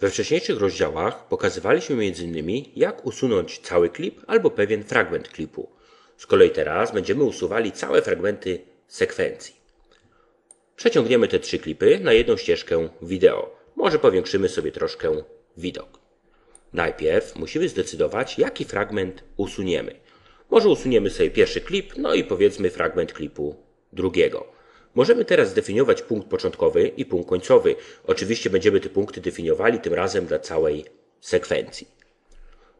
We wcześniejszych rozdziałach pokazywaliśmy m.in. jak usunąć cały klip albo pewien fragment klipu. Z kolei teraz będziemy usuwali całe fragmenty sekwencji. Przeciągniemy te trzy klipy na jedną ścieżkę wideo. Może powiększymy sobie troszkę widok. Najpierw musimy zdecydować, jaki fragment usuniemy. Może usuniemy sobie pierwszy klip, no i powiedzmy fragment klipu drugiego. Możemy teraz zdefiniować punkt początkowy i punkt końcowy. Oczywiście będziemy te punkty definiowali tym razem dla całej sekwencji.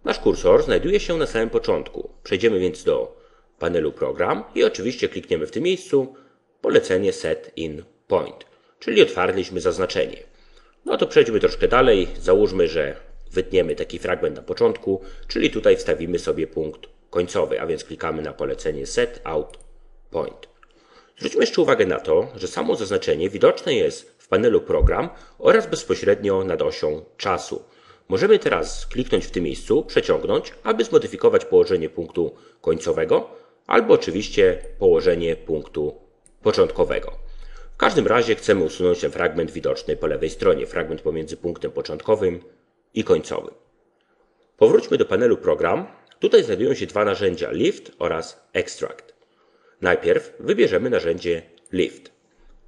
Nasz kursor znajduje się na samym początku. Przejdziemy więc do panelu Program i oczywiście klikniemy w tym miejscu polecenie Set in Point, czyli otwarliśmy zaznaczenie. No to przejdźmy troszkę dalej. Załóżmy, że wytniemy taki fragment na początku, czyli tutaj wstawimy sobie punkt końcowy, a więc klikamy na polecenie Set Out Point. Zwróćmy jeszcze uwagę na to, że samo zaznaczenie widoczne jest w panelu Program oraz bezpośrednio nad osią czasu. Możemy teraz kliknąć w tym miejscu, przeciągnąć, aby zmodyfikować położenie punktu końcowego, albo oczywiście położenie punktu początkowego. W każdym razie chcemy usunąć ten fragment widoczny po lewej stronie, fragment pomiędzy punktem początkowym i końcowym. Powróćmy do panelu Program. Tutaj znajdują się dwa narzędzia Lift oraz Extract. Najpierw wybierzemy narzędzie Lift.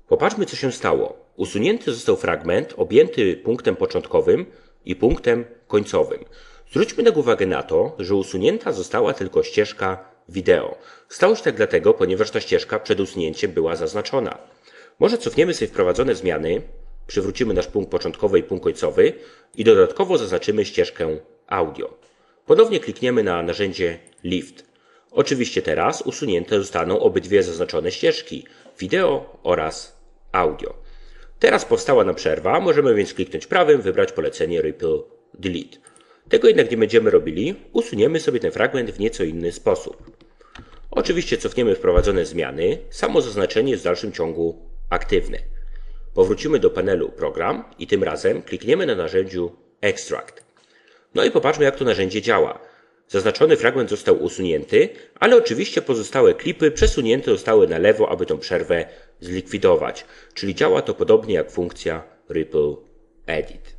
Popatrzmy, co się stało. Usunięty został fragment objęty punktem początkowym i punktem końcowym. Zwróćmy uwagę na to, że usunięta została tylko ścieżka wideo. Stało się tak dlatego, ponieważ ta ścieżka przed usunięciem była zaznaczona. Może cofniemy sobie wprowadzone zmiany, przywrócimy nasz punkt początkowy i punkt końcowy i dodatkowo zaznaczymy ścieżkę audio. Ponownie klikniemy na narzędzie Lift. Oczywiście teraz usunięte zostaną obydwie zaznaczone ścieżki wideo oraz audio. Teraz powstała nam przerwa, możemy więc kliknąć prawym, wybrać polecenie Ripple Delete. Tego jednak nie będziemy robili, usuniemy sobie ten fragment w nieco inny sposób. Oczywiście cofniemy wprowadzone zmiany, samo zaznaczenie jest w dalszym ciągu aktywne. Powrócimy do panelu Program i tym razem klikniemy na narzędziu Extract. No i popatrzmy jak to narzędzie działa. Zaznaczony fragment został usunięty, ale oczywiście pozostałe klipy przesunięte zostały na lewo, aby tą przerwę zlikwidować. Czyli działa to podobnie jak funkcja Ripple Edit.